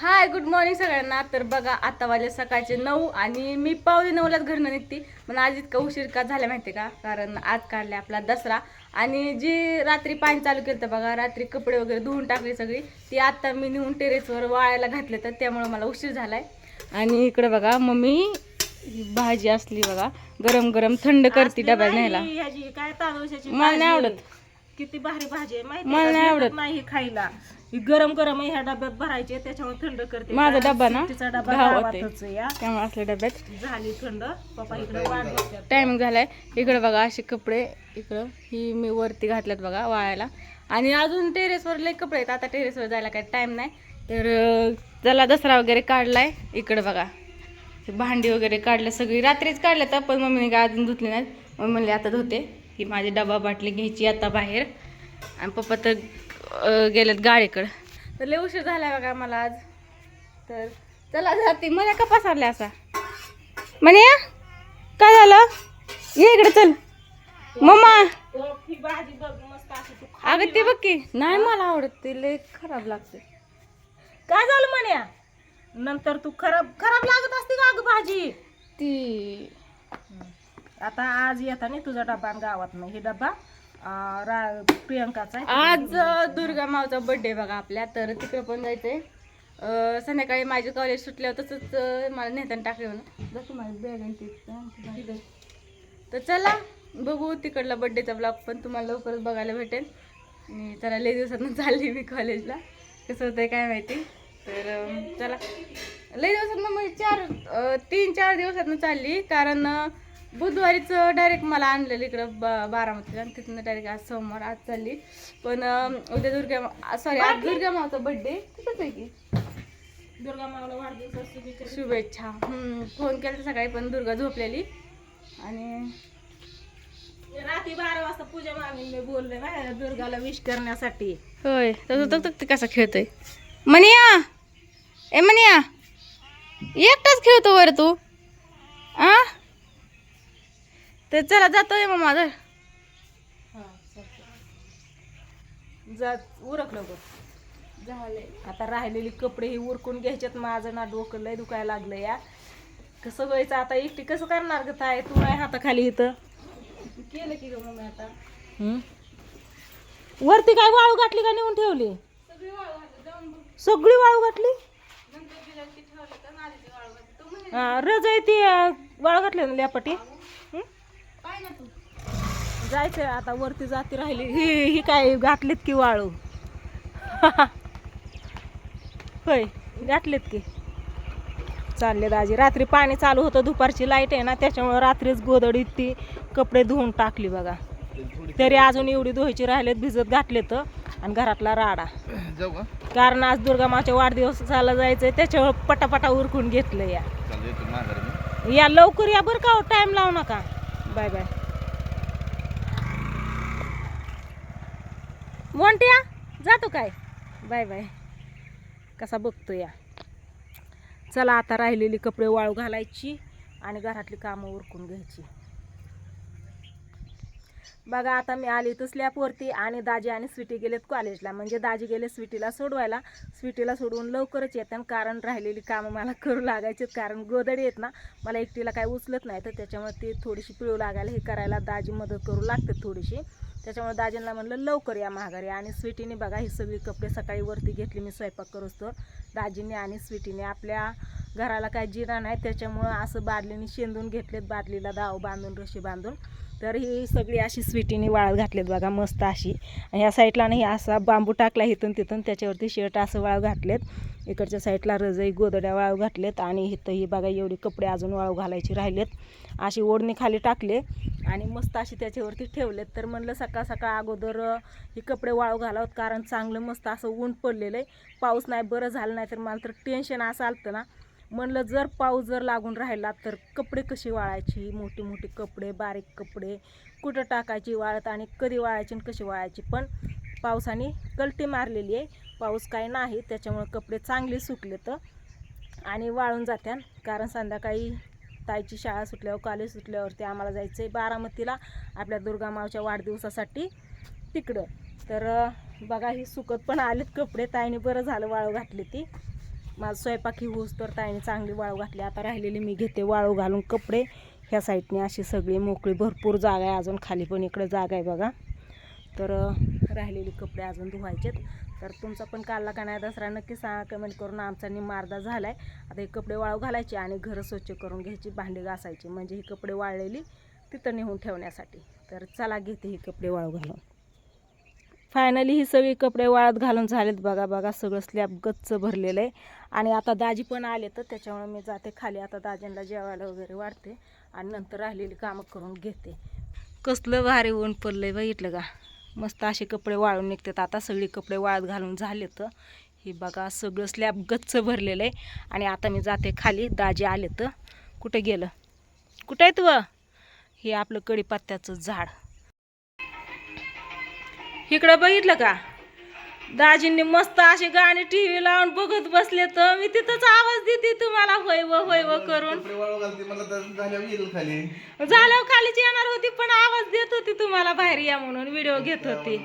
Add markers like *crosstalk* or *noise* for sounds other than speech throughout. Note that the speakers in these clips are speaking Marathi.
हाय गुड मॉर्निंग सगळ्यांना. तर बघा आता वाजले सकाळचे नऊ आणि मी पावणे नऊलाच घरनं निघते. पण आज इतका उशीर का झाला माहिती का? कारण आज काढला आपला दसरा. आणि जी रात्री पाणी चालू केलं होतं बघा रात्री कपडे वगैरे धुवून टाकली सगळी ती आता मी नेऊन टेरेसवर वाळायला घातले तर त्यामुळे मला उशीर झालाय. आणि इकडे बघा मम्मी भाजी असली बघा गरम गरम थंड करते डब्यात न्यायला. मला नाही. आवडत. किती भारी भाजी आहे मला नाही आवडत. नाही खायला. ही गरम गरम ह्या डब्यात भरायचे त्याच्यामुळे थंड करते. माझा डब्बा ना डब्बा. गावातच या. त्यामुळे असल्या डब्यात. झाली थंड. पप्पा इकडे वाट बघतात टायमिंग झालाय. इकडे बघा असे कपडे इकडं ही मी वरती घातल्यात बघा वाळायला. आणि अजून टेरेसवर लय कपडे आहेत. आता टेरेसवर जायला काही टाइम नाही. तर अं, चला दसरा वगैरे काढलाय. इकडे बघा. ते भांडी वगैरे काढले. सगळी रात्रीच काढले तर पण मम्मीने काय अजून धुतली नाहीत. मम्मी म्हणले आता धुते. की माझी डबा बाटली घ्यायची आता बाहेर. आणि पप्पा तर गेलेत गाडीकडं. तर लय उशीर झालाय बघा मला आज. तर चला जाते. मला का पसारल्या असा. म्हणे काय झालं? ये इकडे चल. मम्मा. अगं ते बघ की नाही मला आवडत. ते लय खराब लागते. काय झालं म्हण्या नंतर तू खराब खराब लागत असते का अगं भाजी? ती. आता आज येताना तुझा डबा आणि गावात नाही. हे डबा अं, रा- प्रियंकाचा आज दुर्गा मावचा बर्थडे बघा आपल्या. तर तिकडे पण जायचंय. संध्याकाळी माझे कॉलेज सुटल्यावर तसंच मला नेताना टाकले बॅग तर चला बघू तिकडला बर्थडेचा ब्लॉग पण तुम्हाला लवकरच बघायला भेटेल. आणि चला लई दिवसातून चालली मी कॉलेजला कसं होतंय काय माहिती? तर चला. लई दिवसातनं म्हणजे चार तीन चार दिवसातनं चालली. कारण बुधवारीच डायरेक्ट मला आणलेलं इकडं ब बारामतीला आणि तिथनं डायरेक्ट आज सोमवार आज चालली. पण उद्या दुर्गा सॉरी आज दुर्गा मावचा बर्थडे तिथंच आहे की? दुर्गा मावला वाढदिवस शुभेच्छा. फोन केला सकाळी पण दुर्गा झोपलेली. आणि रात्री बारा वाजता पूजा मामीने बोलले ना दुर्गाला विश करण्यासाठी. होय तसं तर ते कसा खेळतोय. मनिया! ए मनिया! एकटाच खेळतो वर तू. आ? तर चला जातोय मग माझं. जा उरक लवकर झाले आता राहिलेली कपडे ही उरकून घ्यायच्यात. माझं ना डोकं लय दुखायला लागलं या. कसं व्हायचं आता? एकटी कसं करणार ग ताय तू नाही हाताखाली इथं. केलं की ग मम्मी आता. वरती काय वाळू घातली का नेऊन ठेवली? सगळी वाळू घातली, ती. तू हा, रज आहे ती अं, वाळू घातली ना लेपाटी? तू जायचंय आता वरती जाती राहिली. ही ही काय घातलीत की वाळू? *laughs* होय घातलीत की. चालले दाजी रात्री पाणी चालू होतं दुपारची लाइट आहे ना त्याच्यामुळे रात्रीच गोदडीत ती कपडे धुवून टाकली बघा. तरी अजून एवढी धुवायची राहिलेत भिजत घातले तर आणि घरातला राडा. कारण आज दुर्गा माच्या वाढदिवसाला जायचंय त्याच्यावर पटापटा उरकून घेतलं या. या लवकर या बरं का टाइम लावू नका. Bye bye. मोंट्या जातो काय? Bye bye. कसा बघतो या. चला आता राहिलेली कपडे वाळू घालायची आणि घरातली कामं उरकून घ्यायची. बघा आता मी आली तर स्लॅपवरती आणि दाजी आणि स्वीटी गेलेत कॉलेजला म्हणजे दाजी गेले स्वीटीला सोडवायला. स्वीटीला सोडवून लवकरच येतात कारण राहिलेली कामं मला करू लागायची कारण गोदडी आहेत ना मला एकटीला काय उचलत नाही. तर त्याच्यामुळे ती थोडीशी पिळू लागायला हे करायला दाजी मदत करू लागते थोडीशी. त्याच्यामुळे दाजींना म्हणलं लवकर या महागारी आणि स्वीटीने बघा ही सगळी कपडे सकाळी वरती घेतली मी स्वयंपाक करूच तर दाजीने आणि स्वीटीने आपल्या घराला काय जिरा नाही. त्याच्यामुळं असं बादलीने शेंदून घेतलेत. बादलीला दाव बांधून रशी बांधून. तर ही सगळी अशी स्वीटीने वाळत घातलेत बघा मस्त अशी. आणि ह्या साईडला नाही असा बांबू टाकला इथून तिथून त्याच्यावरती शर्ट असं वाळू घातलेत. इकडच्या साईडला रजई गोदड्या वाळू घातलेत आणि इथं ही बघा एवढी कपडे अजून वाळू घालायची राहिलेत. अशी ओढणी खाली टाकले आणि मस्त अशी त्याच्यावरती ठेवलेत. तर म्हणलं सकाळ सकाळ अगोदर हे ही कपडे वाळू घालावत कारण चांगलं मस्त असं ऊन पडलेलं आहे पाऊस नाही बरं झालं नाही तर मला तर टेन्शन असं आलं ना. म्हणलं जर पाऊस जर लागून राहिला तर कपडे कशी वाळायची? मोठी मोठी कपडे बारीक कपडे. कुठं टाकायची वाळत आणि कधी वाळायची आणि कशी वाळायची? पण पावसाने कलटी मारलेली आहे. पाऊस काय नाही त्याच्यामुळे कपडे चांगले सुकले तर आणि वाळून जात्यान. कारण संध्याकाळी ताईची शाळा सुटल्यावर कॉलेज सुटल्यावरती आम्हाला जायचं आहे बारामतीला आपल्या दुर्गा मावच्या वाढदिवसासाठी तिकडं. तर बघा ही सुकत पण आलेत कपडे. ताईने बरं झालं वाळू घातली ती. माझा स्वयंपाक ही होऊस तर ताईने चांगली वाळू घातली. आता राहिलेली मी घेते वाळू घालून कपडे. ह्या साईडने अशी सगळी मोकळी भरपूर जागा आहे. अजून खाली पण इकडे जागा आहे बघा. तर राहिलेले राहिलेली कपडे अजून धुवायचेत. तर तुमचा पण कालला का नाही दसरा नक्की सांगा. कमेंट करून आमचा निमार्दा झाला आहे आता हे कपडे वाळू घालायचे आणि घरं स्वच्छ करून घ्यायची भांडी घासायची. म्हणजे ही कपडे वाळलेली तिथं नेऊन ठेवण्यासाठी. तर चला घेते ही कपडे वाळू घालून. फायनली ही सगळी कपडे वाळत घालून झालेत बघा बघा सगळं स्लॅब गच्च भरलेलं आहे. आणि आता दाजी पण आले तर त्याच्यामुळे मी जाते खाली. आता दाजींना जेवायला वगैरे वाढते आणि नंतर राहिलेली कामं करून घेते. कसलं भारी ऊन पडलं आहे बघितलं का? मस्त असे कपडे वाळून निघतात. आता सगळी कपडे वाळत घालून झाले तर हे बघा सगळं स्लॅब गच्च भरलेलं आहे. आणि आता मी जाते खाली. दाजी आले तर कुठे गेलं? कुठं आहे तू हे आपलं कडीपत्त्याचं झाड. इकडं बघितलं का? दाजींनी मस्त असे गाणे टी व्ही लावून बघत बसले तर मी तिथंच आवाज देते तुम्हाला. होय व होय व करून. झाल्यावर झाल्यावर खालीच येणार होती पण आवाज देत होती तुम्हाला बाहेर या म्हणून व्हिडिओ घेत होती.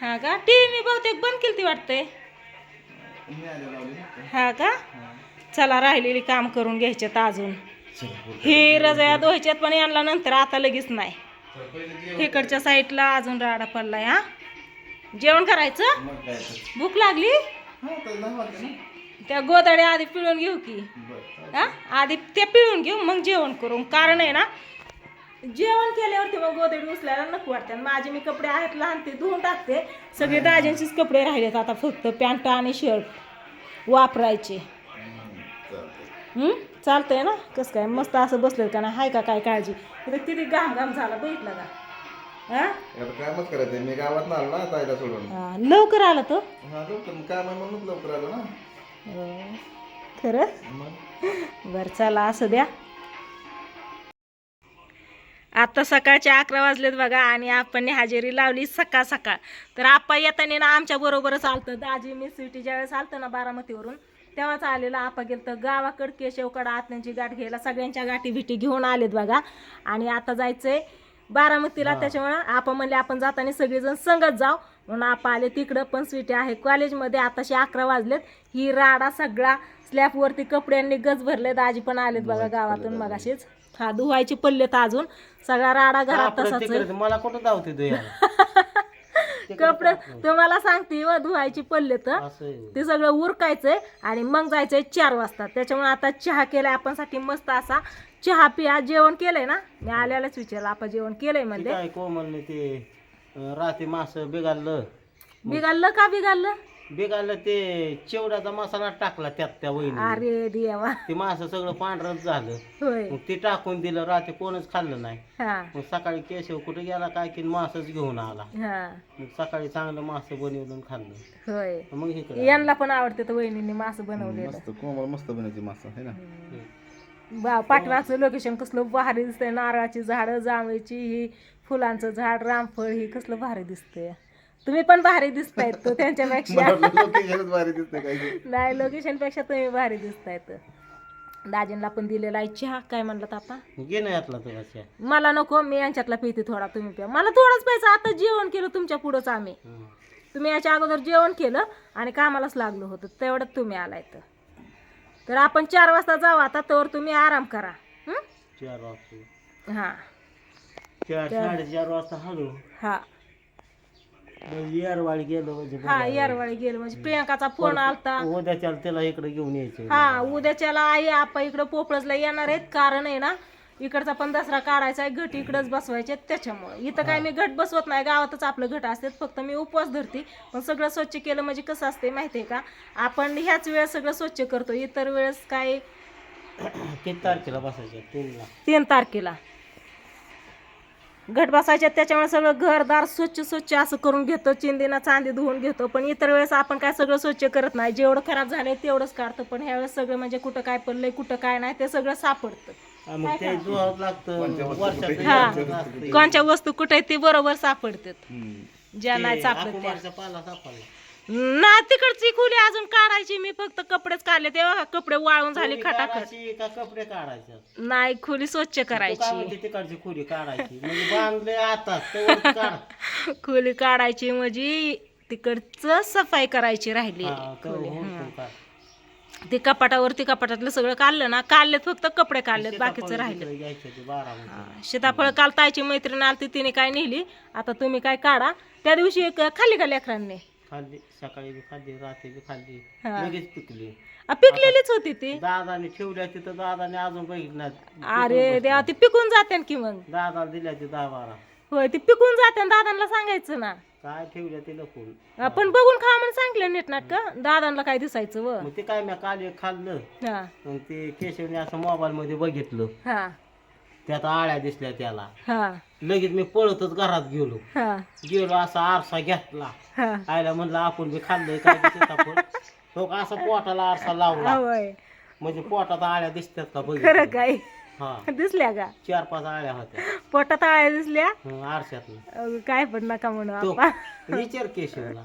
हा का? टी व्ही मी बहुतेक बंद केली आले लावली. हा का? चला राहिलेली काम करून घ्यायच्यात अजून. हे रजया धुवायच्यात पण यांना नंतर आता लगेच नाही. इकडच्या साईडला अजून राडा पडलाय हा? जेवण करायचं. भूक लागली? हा. त्या गोदड्या आधी पिळून घेऊ की. हा? आधी ते पिळून घेऊ मग जेवण करू. कारण आहे ना जेवण केल्यावरती मग गोदडी उचलायला नको वाटते. माझे मी कपडे आहेत लहान ते धुवून टाकते. सगळे दाजींचेच कपडे राहिलेत आता फक्त पॅन्ट आणि शर्ट वापरायचे. चालतंय. हं? चालतंय ना? कसं काय? मस्त असं बसलं का नाही? हाय का काय काळजी? इथं किती घाम घाम झाला बघितलं का? हा? आता करायचं मी गावात आलो ना ताईला सोडून. हा, लवकर आलं तो? हा लवकर. मग काय म्हणूनच लवकर आलो ना? अं, खरं? मग? बरं चला असं द्या. आता सकाळचे अकरा वाजलेत बघा आणि आपण हजेरी लावली सकाळ सकाळ. तर आपा येताना ना आमच्या बरोबरच आलतं. दाजी मी सिटी ज्यावेळेस आलतं ना बारामतीवरून तेव्हाच आलेलं आपा गेलं तर गावाकडं केशवकडं आत्यांची गाठ घ्यायला सगळ्यांच्या गाठी बिठी घेऊन आलेत बघा. आणि आता जायचंय बारामतीला. त्याच्यामुळं आपण म्हणले आपण जाताना सगळेजण संगत जाऊ. म्हणून आपा आले तिकडं. पण स्वीटी आहे. कॉलेजमध्ये आताशी अकरा वाजलेत. ही राडा सगळा स्लॅबवरती कपड्यांनी गज भरले दाजी पण आलेत बघा गावातून मगाशीच. हा धुवायचे पडलेत अजून. सगळा राडा घरात तसाच. मला कुठं धावते *laughs* कपडे तुम्हाला सांगते व धुवायची पडले तर. ते सगळं उरकायचंय आणि मग जायचंय चार वाजता. त्याच्यामुळे आता चहा केलाय आपण साठी मस्त असा चहा पिया जेवण केलंय ना? मी आल्यालाच विचारलं आपण जेवण केलंय म्हणजे कोमलने ते अं, राती मास बिघाडलं. बिघाडलं का बिघाडलं? बिघाडलं ते चिवड्याचा मसाला टाकला त्यात त्या वहिनी अरे देवा. ते मास सगळं पांढरच झालं. होय. मग ते टाकून दिलं रात्री कोणच खाल्लं नाही. हा. मग सकाळी केशव कुठे गेला काय की मासच घेऊन आला. हा. मग सकाळी चांगलं मास बनवून खाल्लं. होय. मग इकडे यांना पण आवडते तर वहिनींनी मासं बनवलेलं. मस्त कोमल मस्त बनायची मासा आहे ना? बा पाठवाचं लोकेशन कसलं भारी दिसतंय. नारळाची झाडं जांभळीची ही फुलांचं झाड रामफळ ही कसलं भारी दिसतंय. तुम्ही पण भारी दिसतायत तो त्यांच्यापेक्षा. लोकेशनच भारी दिसते काय ते. नाही लोकेशनपेक्षा तुम्ही भारी दिसतायत. दाजींना पण दिलेला आहे चहा. काय म्हणलं आपण घे ना यातला तुला चहा. मला नको मी यांच्यातला पिते थोडा तुम्ही प्या. मला थोडाच प्यायचा आता जेवण केलं तुमच्या पुढंच आम्ही. हं. तुम्ही याच्या अगोदर जेवण केलं आणि कामालाच लागलो होतं तेवढ्यात तुम्ही आलाय तर. तर आपण चार वाजता जाऊ आता तर तुम्ही आराम करा. हं? चार वाजता. हा. चार साडेचार वाजता हलो. हा. येरवाळी गेलो म्हणजे हा यारवाळी गेलो म्हणजे प्रियंकाचा फोन आलता. उद्याच्या त्याला इकडे घेऊन यायचं हा उद्याच्याला आई आपा इकडं पोपळजला येणार आहेत. कारण आहे ना इकडचा पण दसरा काढायचा आहे. घट इकडंच बसवायचे त्याच्यामुळे. इथं काय मी घट बसवत नाही. गावातच आपलं घट असतात फक्त मी उपवास धरते. पण सगळं स्वच्छ केलं म्हणजे कसं असते माहिती आहे का? आपण ह्याच वेळेस सगळं स्वच्छ करतो. इतर वेळेस काय? किती तारखेला बसायचं तीन तारखेला. घट बसायच्या त्याच्यामुळे सगळं घरदार स्वच्छ स्वच्छ असं करून घेतो. चिंदीना चांदी धुवून घेतो. पण इतर वेळेस आपण काय सगळं स्वच्छ करत नाही. जेवढं खराब झालंय तेवढंच काढतो. पण ह्यावेळेस सगळं म्हणजे कुठं काय पडलंय कुठं काय नाही ते सगळं सापडतं. हा, मग ते जुळावं लागतं. वर्षात हा. कोणच्या वस्तू कुठे ते बरोबर सापडतात. ज्या नाही सापडत त्या. कुमारचा पाला सापडला. ना तिकडची खोली अजून काढायची. मी फक्त कपडेच काढले. तेव्हा कपडे वाळून झाले खोली खटाखट. काढायची का कपडे काढायचे? नाही खोली स्वच्छ काय करायची. म्हणते तिकडची खोली काढायची? म्हणजे बांधले आता तेवढं काढ. *laughs* खोली काढायची म्हणजे तिकडचं सफाई करायची राहिली. हा, करू, खोली हुडकून. काढ. ते कपाटावरती कपाटातलं सगळं काढलं ना काढलेत फक्त कपडे काढलेत बाकीचं राहिलं. इकडे घ्यायचं ते बारा मध्ये हा, सीताफळ काल ताईची मैत्रीण आलती तिने काय नेली? आता तुम्ही काय काढा. त्या दिवशी एक खाल्ली का लेकरांनी खाल्ली सकाळी बी खाल्ली रात्री बी खाल्ली. हा. लगेच पिकली. आ, पिकलेलीच होती ती? दादाने ठेवल्या तिथं दादाने अजून बघितलं अरे देवा ती पिकून जाते की मग. दादाला दिल्या ते दहा बारा. होय ती पिकून जाते दादांना सांगायचं ना. काय ठेवल्या ते लपून? आपण बघून खा म्हणून सांगितलं नीट नाटक दादांना काय दिसायचं व. मग ते काय मी काल एक खाल्लं. हा. ते केशवने असं मोबाईल मध्ये बघितलं. हा. त्यात आळ्या दिसल्या त्याला. हा. लगेच मी पळतच घरात गेलो. हा. गेलो असा आरसा घेतला. हा. आयला म्हणलं आपण बी खाल्लंय काय ते सीताफळ तो का असा पोटाला आरसा लावला. होय. म्हणजे पोटात आळ्या दिसतात का बघ काय? हा. दिसल्या का? चार पाच आळ्या होत्या. पोटात आळ्या दिसल्या? हं, आरशात काय पण नका म्हणू तो विचार केशवला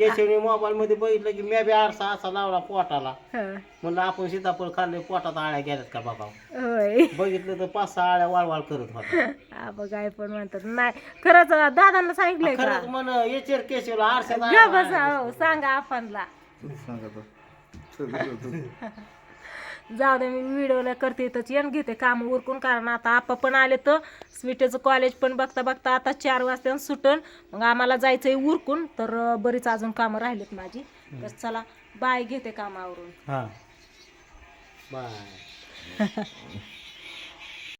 केशवने मोबाईल मध्ये बघितलं की मी बी आरसा असा लावला पोटाला. हा, म्हणलं आपण सीताफळ खाल्ले पोटात आळ्या गेल्यात का बाबा? होय. बघितलं तर पाच सहा आळ्या वाळवाळ करत होता. काय पण म्हणतात. नाही खरंच दादांना सांगितलंय का? खरंच म्हण विचार केशवला ग बसा हो, सांगा आपणला. *laughs* जाऊ दे मी व्हिडिओला करते इथंच. येण घेते काम उरकून कारण आता आपा पण आले तर स्वीटेचं कॉलेज पण बघता बघता आता चार वाजता सुटन. मग आम्हाला जायचंय उरकून तर बरीच अजून कामं राहिलीत माझी. तर चला बाय घेते कामावरून. हा. बाय. *laughs*